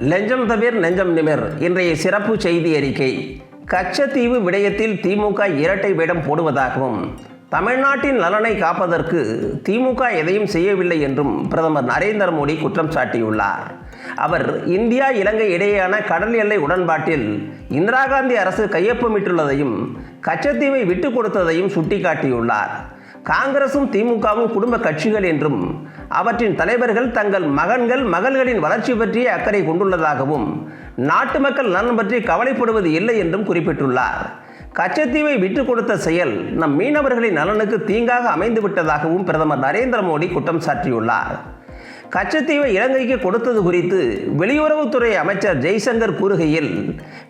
லெஞ்சம் தவிர் நெஞ்சம் நிமிர். இன்றைய சிறப்பு செய்தி அறிக்கை. கச்சத்தீவு விடயத்தில் திமுக இரட்டை வேடம் போடுவதாகவும் தமிழ்நாட்டின் நலனை காப்பதற்கு திமுக எதையும் செய்யவில்லை என்றும் பிரதமர் நரேந்திர மோடி குற்றம் சாட்டியுள்ளார். அவர் இந்தியா இலங்கை இடையேயான கடல் எல்லை உடன்பாட்டில் இந்திரா காந்தி அரசு கையொப்பமிட்டுள்ளதையும் கச்சத்தீவை விட்டுக் கொடுத்ததையும் சுட்டிக்காட்டியுள்ளார். காங்கிரசும் திமுகவும் குடும்ப கட்சிகள் என்றும் அவற்றின் தலைவர்கள் தங்கள் மகன்கள் மகள்களின் வளர்ச்சி பற்றிய அக்கறை கொண்டுள்ளதாகவும் நாட்டு மக்கள் நலன் பற்றி கவலைப்படுவது இல்லை என்றும் குறிப்பிட்டுள்ளார். கச்சத்தீவை விட்டுக் கொடுத்த செயல் நம் மீனவர்களின் நலனுக்கு தீங்காக அமைந்துவிட்டதாகவும் பிரதமர் நரேந்திர மோடி குற்றம் சாட்டியுள்ளார். கச்சத்தீவை இலங்கைக்கு கொடுத்தது குறித்து வெளியுறவுத்துறை அமைச்சர் ஜெய்சங்கர் கூறுகையில்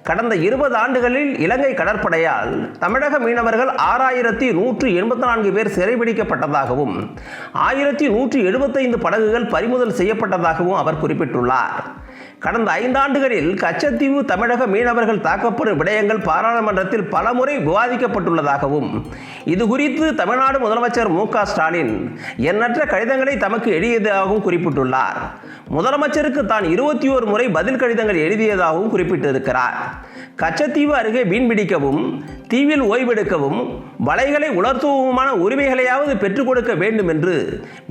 கடந்த இருபது ஆண்டுகளில் இலங்கை கடற்படையால் தமிழக மீனவர்கள் ஆறாயிரத்தி நூற்று எண்பத்தி நான்கு பேர் சிறைபிடிக்கப்பட்டதாகவும் ஆயிரத்தி நூற்றி எழுபத்தைந்து படகுகள் பறிமுதல் செய்யப்பட்டதாகவும் அவர் குறிப்பிட்டுள்ளார். கடந்த ஐந்தாண்டுகளில் கச்சத்தீவு தமிழக மீனவர்கள் தாக்கப்படும் விடயங்கள் பாராளுமன்றத்தில் பலமுறை விவாதிக்கப்பட்டுள்ளதாகவும் இது குறித்து தமிழ்நாடு முதலமைச்சர் மு க ஸ்டாலின் எண்ணற்ற கடிதங்களை தமக்கு எழுதியதாகவும் குறிப்பிட்டுள்ளார். முதலமைச்சருக்கு தான் இருபத்தி ஓரு முறை பதில் கடிதங்கள் எழுதியதாகவும் குறிப்பிட்டிருக்கிறார். கச்சத்தீவு அருகே மீன்பிடிக்கவும் தீவில் ஓய்வெடுக்கவும் வலைகளை உலர்த்துவமான உரிமைகளையாவது பெற்றுக் கொடுக்க வேண்டும் என்று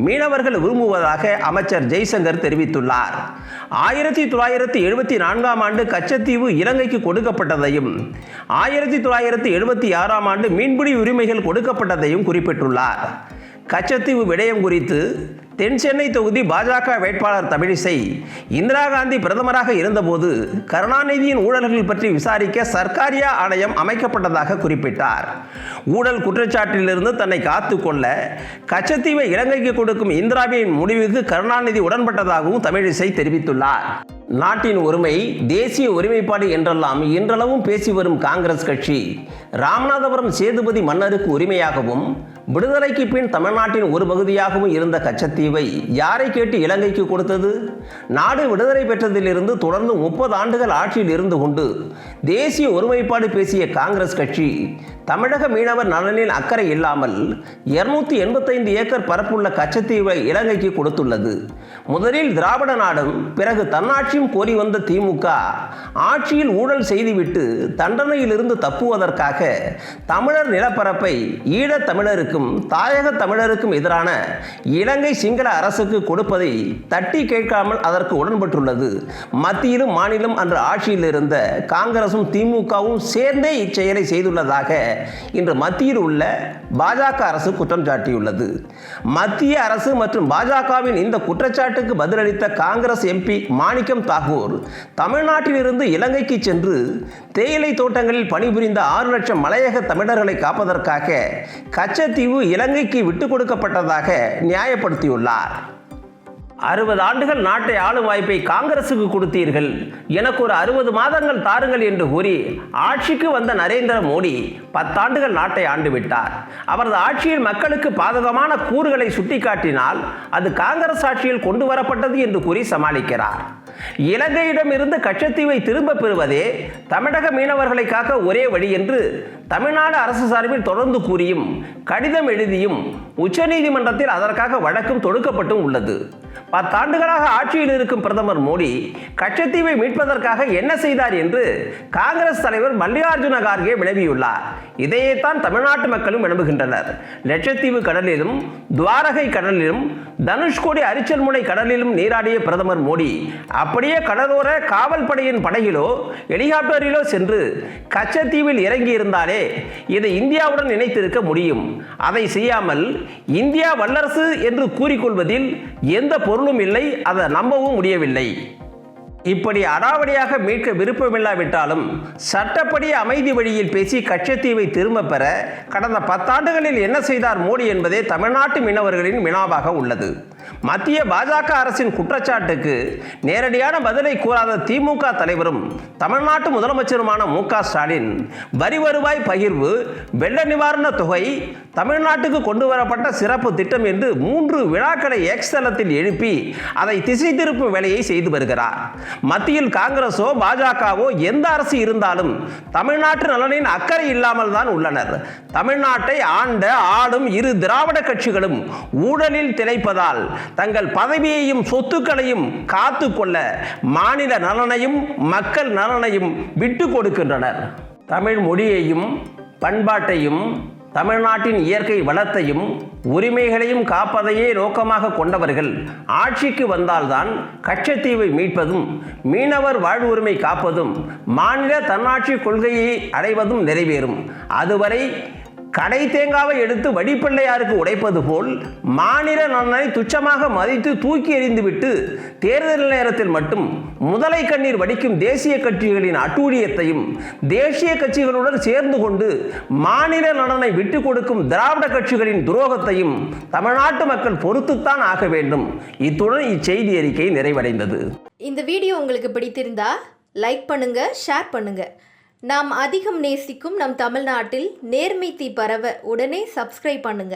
மீனவர்கள் விரும்புவதாக அமைச்சர் ஜெய்சங்கர் தெரிவித்துள்ளார். ஆயிரத்தி தொள்ளாயிரத்தி எழுபத்தி நான்காம் ஆண்டு கச்சத்தீவு இலங்கைக்கு கொடுக்கப்பட்டதையும் ஆயிரத்தி தொள்ளாயிரத்தி எழுபத்தி ஆறாம் ஆண்டு மீன்பிடி உரிமைகள் கொடுக்கப்பட்டதையும் குறிப்பிட்டுள்ளார். கச்சத்தீவு விடயம் குறித்து தென் சென்னை தொகுதி பாஜக வேட்பாளர் தமிழிசை இந்திரா காந்தி பிரதமராக இருந்தபோது கருணாநிதியின் ஊழல்கள் பற்றி விசாரிக்க சர்க்காரியா ஆணையம் அமைக்கப்பட்டதாக குறிப்பிட்டார். ஊழல் குற்றச்சாட்டிலிருந்து தன்னை காத்து கொள்ள கச்சத்தீவை இலங்கைக்கு கொடுக்கும் இந்திராவின் முடிவுக்கு கருணாநிதி உடன்பட்டதாகவும் தமிழிசை தெரிவித்துள்ளார். நாட்டின் ஒருமை தேசிய ஒருமைப்பாடு என்றெல்லாம் இன்றளவும் பேசி வரும் காங்கிரஸ் கட்சி ராமநாதபுரம் சேதுபதி மன்னருக்கு உரிமையாகவும் விடுதலைக்கு பின் தமிழ்நாட்டின் ஒரு பகுதியாகவும் இருந்த கச்சத்தீவை யாரை கேட்டு இலங்கைக்கு கொடுத்தது? நாடு விடுதலை பெற்றதிலிருந்து தொடர்ந்து முப்பது ஆண்டுகள் ஆட்சியில் இருந்து கொண்டு தேசிய ஒருமைப்பாடு பேசிய காங்கிரஸ் கட்சி தமிழக மீனவர் நலனில் அக்கறை இல்லாமல் இருநூத்தி எண்பத்தைந்து ஏக்கர் பரப்புள்ள கச்சத்தீவை இலங்கைக்கு கொடுத்துள்ளது. முதலில் திராவிட நாடும் பிறகு தன்னாட்சியும் கோரி வந்த திமுக ஆட்சியில் ஊழல் செய்துவிட்டு தண்டனையிலிருந்து தப்புவதற்காக தமிழர் நிலப்பரப்பை ஈழத் தமிழருக்கு தமிழருக்கும் தாயக தமிழருக்கும் எதிரான இலங்கை சிங்கள அரசுக்கு கொடுப்பதை தட்டி கேட்காமல் அதற்கு உடன்பட்டுள்ளது. மத்தியிலும் மாநிலம் அன்று ஆட்சியில் இருந்த காங்கிரசும் திமுகவும் சேர்ந்தே இச்செயலை செய்துள்ளதாக இன்று மத்தியில் உள்ள பாஜக அரசு குற்றம் சாட்டியுள்ளது. மத்திய அரசு மற்றும் பாஜகவின் இந்த குற்றச்சாட்டுக்கு பதிலளித்த காங்கிரஸ் எம்பி மாணிக்கம் தாகூர் தமிழ்நாட்டிலிருந்து இலங்கைக்கு சென்று தேயிலை தோட்டங்களில் பணிபுரிந்த ஆறு லட்சம் மலையக தமிழர்களை காப்பதற்காக கச்சத்தீவு இலங்கைக்கு விட்டுக் கொடுக்கப்பட்டதாக நியாயப்படுத்தியுள்ளார். அறுபது ஆண்டுகள் நாட்டை ஆளும் வாய்ப்பை காங்கிரசுக்கு கொடுத்தீர்கள். எனக்கு ஒரு அறுபது மாதங்கள் தாருங்கள் என்று கூறி ஆட்சிக்கு வந்த நரேந்திர மோடி பத்தாண்டுகள் நாட்டை ஆண்டுவிட்டார் அவரது ஆட்சியில் மக்களுக்கு பாதகமான கூறுகளை சுட்டிக்காட்டினால் அது காங்கிரஸ் ஆட்சியில் கொண்டு வரப்பட்டது என்று கூறி சமாளிக்கிறார். இலங்கையிடம் இருந்து கச்சத்தீவை திரும்ப பெறுவதே தமிழக மீனவர்களை காக்க ஒரே வழி என்று தமிழ்நாடு அரசு சார்பில் தொடர்ந்து கூறியும் கடிதம் எழுதியும் உச்சநீதிமன்றத்தில் அதற்காக வழக்கும் தொடுக்கப்பட்டும் உள்ளது. பத்தாண்டுகளாக ஆட்சியில் இருக்கும் பிரதமர் மோடி கச்சத்தீவை மீட்பதற்காக என்ன செய்தார் என்று காங்கிரஸ் தலைவர் மல்லிகார்ஜுன கார்கே வினவியுள்ளார். இதையேத்தான் தமிழ்நாட்டு மக்களும் வினவுகின்றனர் லட்சத்தீவு கடலிலும் துவாரகை கடலிலும் தனுஷ்கோடி அரிச்சல்முனை கடலிலும் நீராடிய பிரதமர் மோடி அப்படியே கடலோர காவல் படையின் படகிலோ ஹெலிகாப்டரிலோ சென்று கச்சத்தீவில் இறங்கி இருந்தாலே இதை இந்தியாவுடன் இணைத்திருக்க முடியும். அதை செய்யாமல் இந்தியா வல்லரசு என்று கூறிக்கொள்வதில் எந்த பொருள் பொருளும் இல்லை அதை நம்பவும் முடியவில்லை. இப்படி அடாவடியாக மீட்க விருப்பமில்லாவிட்டாலும் சட்டப்படி அமைதி வழியில் பேசி கச்சத்தீவை திரும்ப பெற கடந்த பத்தாண்டுகளில் என்ன செய்தார் மோடி என்பதே தமிழ்நாட்டு மீனவர்களின் வினாவாக உள்ளது. மத்திய பாஜக அரசின் குற்றச்சாட்டுக்கு நேரடியான பதிலை கூறாத திமுக தலைவரும் தமிழ்நாட்டு முதலமைச்சருமான மு ஸ்டாலின் வரி வருவாய் பகிர்வு வெள்ள நிவாரண தொகை தமிழ்நாட்டுக்கு கொண்டு வரப்பட்ட சிறப்பு திட்டம் என்று மூன்று விழாக்களை எக்ஸ் தளத்தில் எழுப்பி அதை திசை திருப்பும் வேலையை செய்து வருகிறார். மத்தியில் காங்கிரஸோ பாஜகவோ எந்த அரசு இருந்தாலும் தமிழ்நாட்டு நலனின் அக்கறை இல்லாமல் தான் உள்ளனர். தமிழ்நாட்டை ஆண்ட ஆளும் இரு திராவிட கட்சிகளும் ஊழலில் திளைப்பதால் தங்கள் பதவியையும் சொத்துக்களையும் காத்து கொள்ள மாநில நலனையும் மக்கள் நலனையும் விட்டு கொடுக்கின்றனர். தமிழ் மொழியையும் பண்பாட்டையும் தமிழ்நாட்டின் இயற்கை வளத்தையும் உரிமைகளையும் காப்பதையே நோக்கமாக கொண்டவர்கள் ஆட்சிக்கு வந்தால்தான் கச்சத்தீவை மீட்பதும் மீனவர் வாழ்வுரிமை காப்பதும் மாநில தன்னாட்சி கொள்கையை அடைவதும் நிறைவேறும். அதுவரை கடை தேங்காவை எடுத்து வடிப்பிள்ளையாருக்கு உடைப்பது போல் மாநில நலனை துச்சமாக மதித்து தூக்கி எறிந்துவிட்டு தேர்தல் நேரத்தில் மட்டும் முதலை கண்ணீர் வடிக்கும் தேசிய கட்சிகளின் அட்டூழியத்தையும் தேசிய கட்சிகளுடன் சேர்ந்து கொண்டு மாநில நலனை விட்டு கொடுக்கும் திராவிட கட்சிகளின் துரோகத்தையும் தமிழ்நாட்டு மக்கள் பொறுத்துத்தான் ஆக வேண்டும். இத்துடன் இச்செய்தி அறிக்கை நிறைவடைந்தது. இந்த வீடியோ உங்களுக்கு பிடித்திருந்தா லைக் பண்ணுங்க ஷேர் பண்ணுங்க. நாம் அதிகம் நேசிக்கும் நம் தமிழ்நாட்டில் நேர்மை தீ பரவ உடனே சப்ஸ்கிரைப் பண்ணுங்க.